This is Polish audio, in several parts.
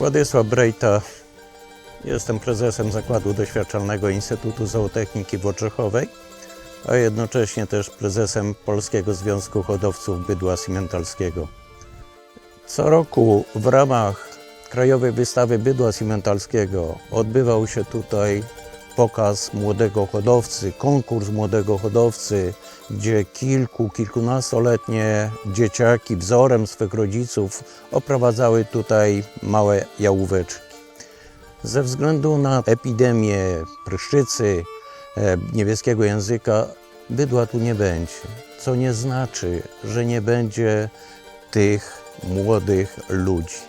Władysław Brejta. Jestem prezesem Zakładu Doświadczalnego Instytutu Zootechniki w Odrzechowej, a jednocześnie też prezesem Polskiego Związku Hodowców Bydła Simentalskiego. Co roku w ramach Krajowej Wystawy Bydła Simentalskiego odbywał się tutaj pokaz młodego hodowcy, konkurs młodego hodowcy, gdzie kilku, kilkunastoletnie dzieciaki wzorem swych rodziców oprowadzały tutaj małe jałóweczki. Ze względu na epidemię pryszczycy, e, niebieskiego języka, bydła tu nie będzie. Co nie znaczy, że nie będzie tych młodych ludzi.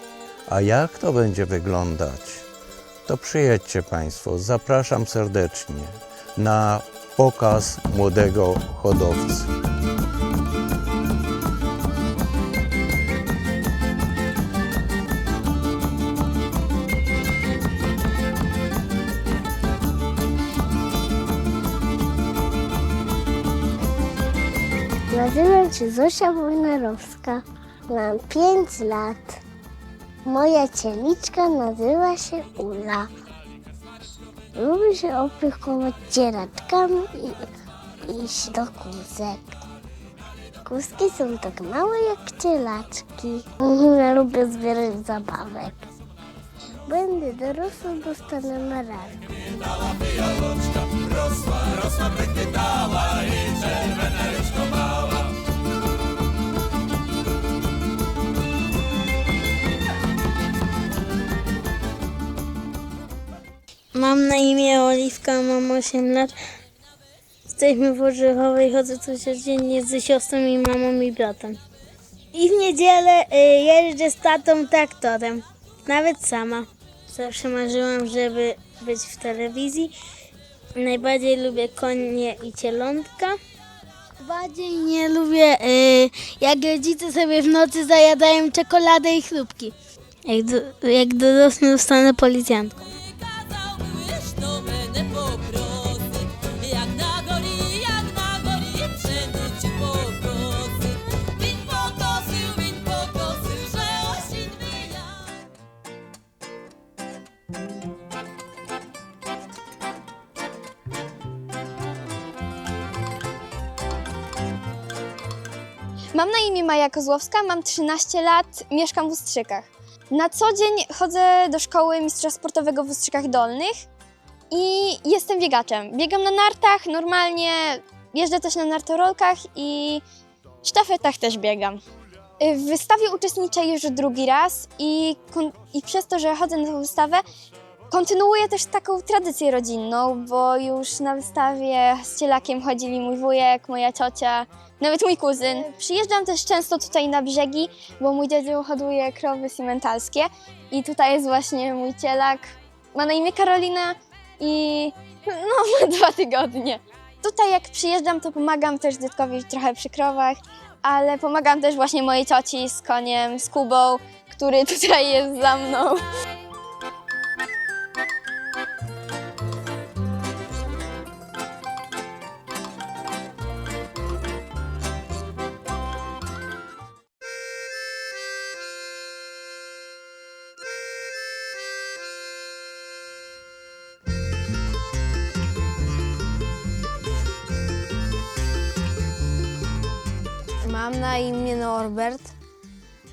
A jak to będzie wyglądać? To przyjedźcie Państwo, zapraszam serdecznie na pokaz młodego hodowcy. Nazywam się Zosia Wojnarowska. Mam 5 lat. Moja cieliczka nazywa się Ula. Lubię się opiekować dzieraczkami i iść do kózek. Kózki są tak małe jak cielaczki. Ja lubię zbierać zabawek. Będę dorosła, dostanę na rano. Mam imię Oliwka, mam 8 lat. Jesteśmy w Orzechowej, chodzę codziennie ze siostrą i mamą i bratem. I w niedzielę y, jeżdżę z tatą traktorem, nawet sama. Zawsze marzyłam, żeby być w telewizji. Najbardziej lubię konie i cielątka. Bardziej nie lubię, y, jak rodzice sobie w nocy zajadają czekoladę i chrupki. Jak, do, jak dorosnę, zostanę policjantką. Mam na imię Maja Kozłowska, mam 13 lat, mieszkam w Ustrzykach. Na co dzień chodzę do szkoły mistrza sportowego w Ustrzykach Dolnych i jestem biegaczem. Biegam na nartach, normalnie jeżdżę też na nartorolkach i sztafetach też biegam. Y, W wystawie uczestniczę już drugi raz i, i przez to, że chodzę na tę wystawę, kontynuuję też taką tradycję rodzinną, bo już na wystawie z cielakiem chodzili mój wujek, moja ciocia, nawet mój kuzyn. Przyjeżdżam też często tutaj na brzegi, bo mój dziadziu hoduje krowy simentalskie i tutaj jest właśnie mój cielak. Ma na imię Karolina i no ma dwa tygodnie. Tutaj jak przyjeżdżam, to pomagam też dziadkowi trochę przy krowach, ale pomagam też właśnie mojej cioci z koniem, z Kubą, który tutaj jest za mną. Mam na imię Norbert.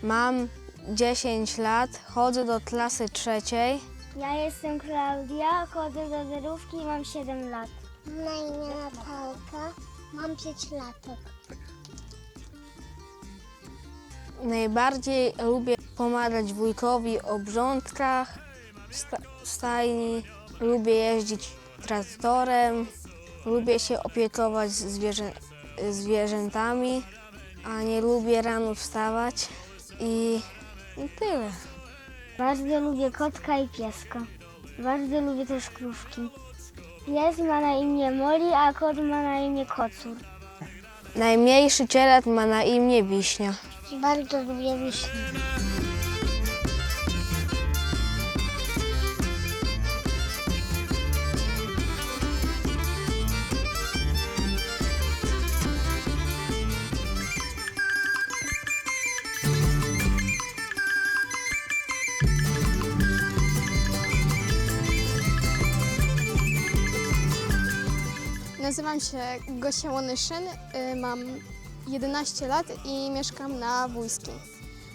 Mam 10 lat, chodzę do klasy trzeciej. Ja jestem Klaudia, chodzę do zerówki i mam 7 lat. Mam na imię Natalka, mam 5 latek. Najbardziej lubię pomagać wujkowi o obrządkach w stajni. Lubię jeździć traktorem. Lubię się opiekować zwierzę- zwierzętami, a nie lubię rano wstawać. I, i tyle. Bardzo lubię kotka i pieska. Bardzo lubię też krówki. Pies ma na imię Moli, a kot ma na imię Kocur. Najmniejszy cierat ma na imię Wiśnia. Bardzo lubię wiśnie. Nazywam się Gosia Łonyszyn, y, mam 11 lat i mieszkam na Wójskim.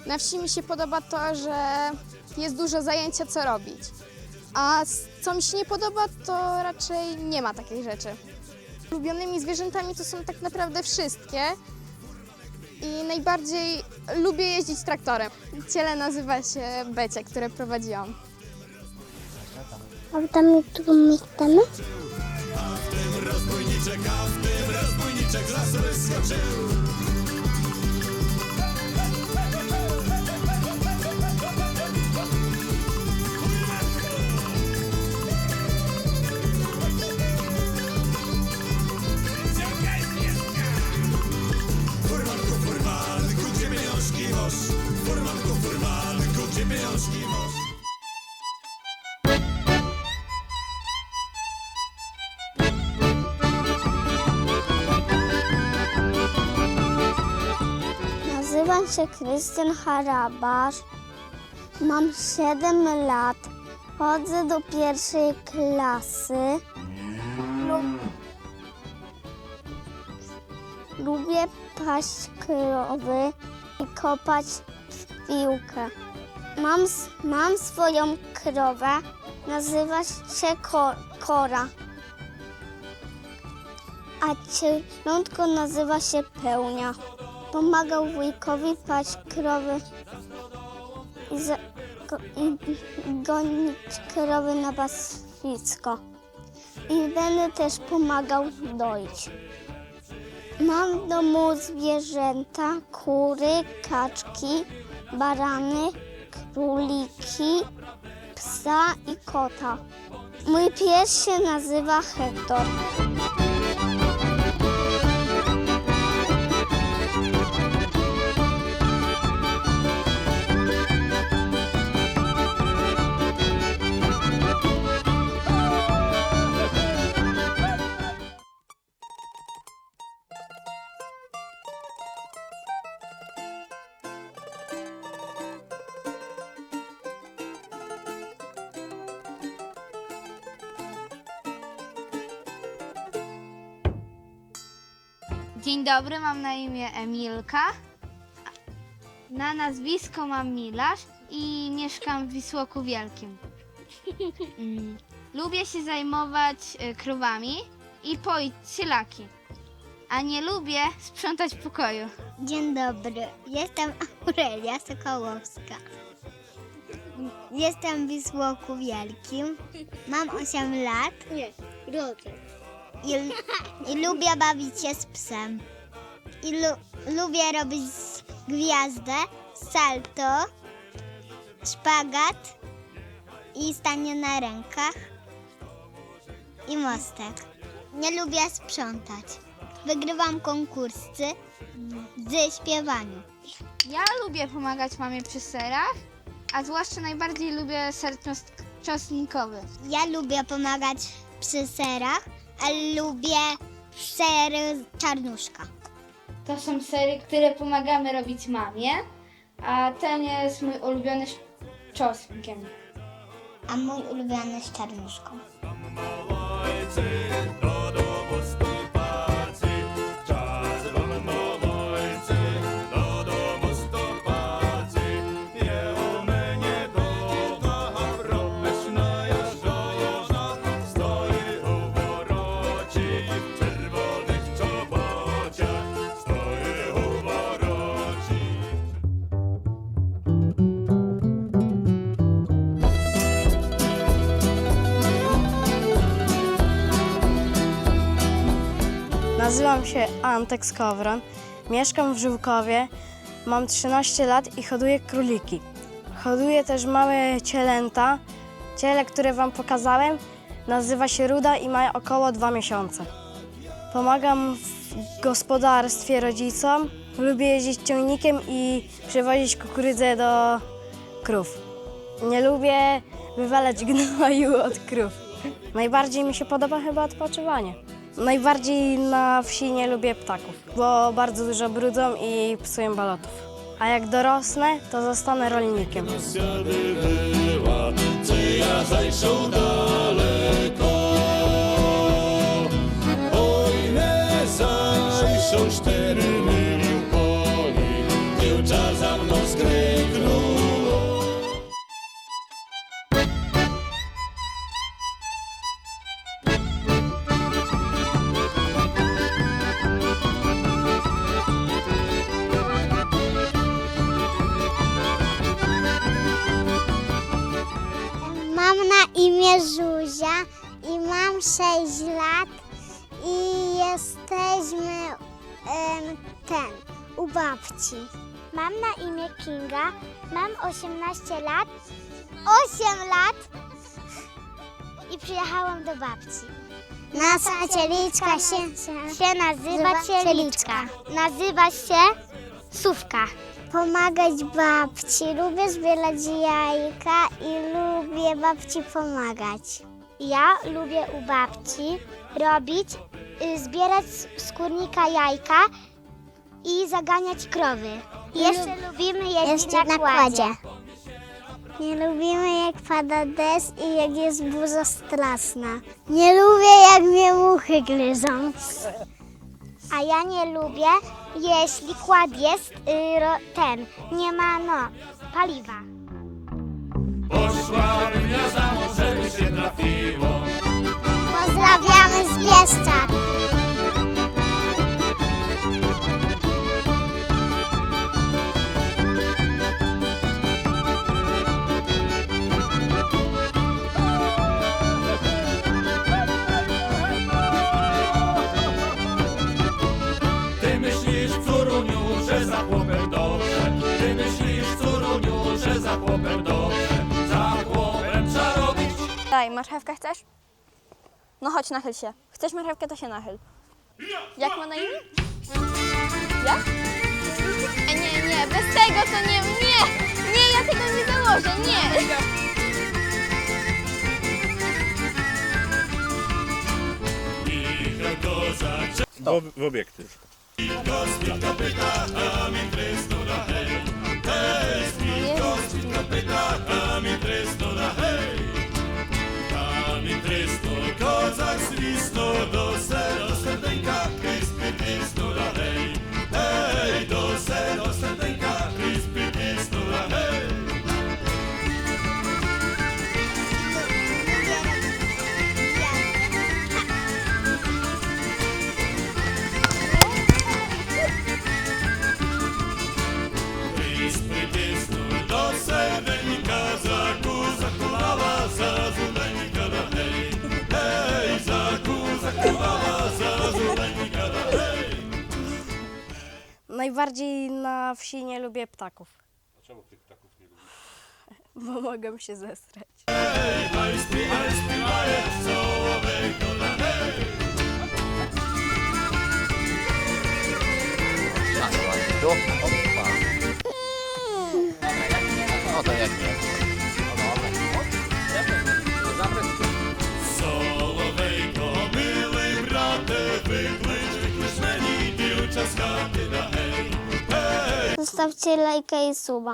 Na wsi mi się podoba to, że jest dużo zajęcia co robić. A co mi się nie podoba, to raczej nie ma takiej rzeczy. Ulubionymi zwierzętami to są tak naprawdę wszystkie. I najbardziej lubię jeździć traktorem. Ciele nazywa się Becie, które prowadziłam. A tam którą miejscami? Nazywam się Krystian Harabasz. Mam 7 lat. Chodzę do pierwszej klasy. Lub... Lubię paść krowy i kopać w piłkę. Mam, mam swoją krowę. Nazywa się ko, Kora. A cielątko nazywa się Pełnia pomagał wujkowi paść krowy i, za, go, i gonić krowy na pastwisko. I będę też pomagał doić. Mam w domu zwierzęta, kury, kaczki, barany, króliki, psa i kota. Mój pies się nazywa Hektor. Dzień dobry, mam na imię Emilka. Na nazwisko mam Milasz i mieszkam w Wisłoku Wielkim. Mm, Lubię się zajmować y, krowami i poić cielaki, a nie lubię sprzątać pokoju. Dzień dobry, jestem Aurelia Sokołowska. Jestem w Wisłoku Wielkim. Mam 8 lat. Nie, I, I lubię bawić się z psem. I lu, lubię robić gwiazdę, salto, szpagat i stanie na rękach i mostek. Nie lubię sprzątać. Wygrywam konkursy ze śpiewaniu. Ja lubię pomagać mamie przy serach, a zwłaszcza najbardziej lubię ser czos- czosnkowy. Ja lubię pomagać przy serach, lubię ser czarnuszka. To są sery, które pomagamy robić mamie, a ten jest mój ulubiony z czosnkiem. A mój ulubiony z czarnuszką. Nazywam się Antek Skowron, mieszkam w Żółkowie, mam 13 lat i hoduję króliki. Hoduję też małe cielęta. Ciele, które Wam pokazałem, nazywa się Ruda i ma około 2 miesiące. Pomagam w gospodarstwie rodzicom, lubię jeździć ciągnikiem i przywozić kukurydzę do krów. Nie lubię wywalać gnoju od krów. Najbardziej mi się podoba chyba odpoczywanie. Najbardziej na wsi nie lubię ptaków, bo bardzo dużo brudzą i psują balotów. A jak dorosnę, to zostanę rolnikiem. Oj, nie zajrzą 6 lat i jesteśmy em, ten, u babci. Mam na imię Kinga, mam 18 lat, 8 lat i przyjechałam do babci. Nasza cieliczka się, się nazywa cieliczka. Nazywa się Sówka. Pomagać babci. Lubię zbierać jajka i lubię babci pomagać. Ja lubię u babci robić, y, zbierać z skórnika jajka i zaganiać krowy. Jeszcze lubimy jeździć na kładzie. Nie lubimy jak pada deszcz i jak jest burza straszna. Nie lubię jak mnie muchy gryzą. A ja nie lubię, jeśli kład jest y, ro, ten, nie ma no, paliwa. Pozdrawiamy z Bieszczad. Marchewkę chcesz? No chodź, nachyl się. Chcesz marchewkę, to się nachyl. Jak ma na imię? Jak? E, nie, nie, bez tego to nie, nie, nie, ja tego nie założę, nie. W, w obiektyw. Kozak Козак, звісно, до серденька, кись підлізно. najbardziej na wsi nie lubię ptaków, Dlaczego tych ptaków nie lubisz? bo mogę się zesrać. A, to jak nie. सबसे like है सुबह।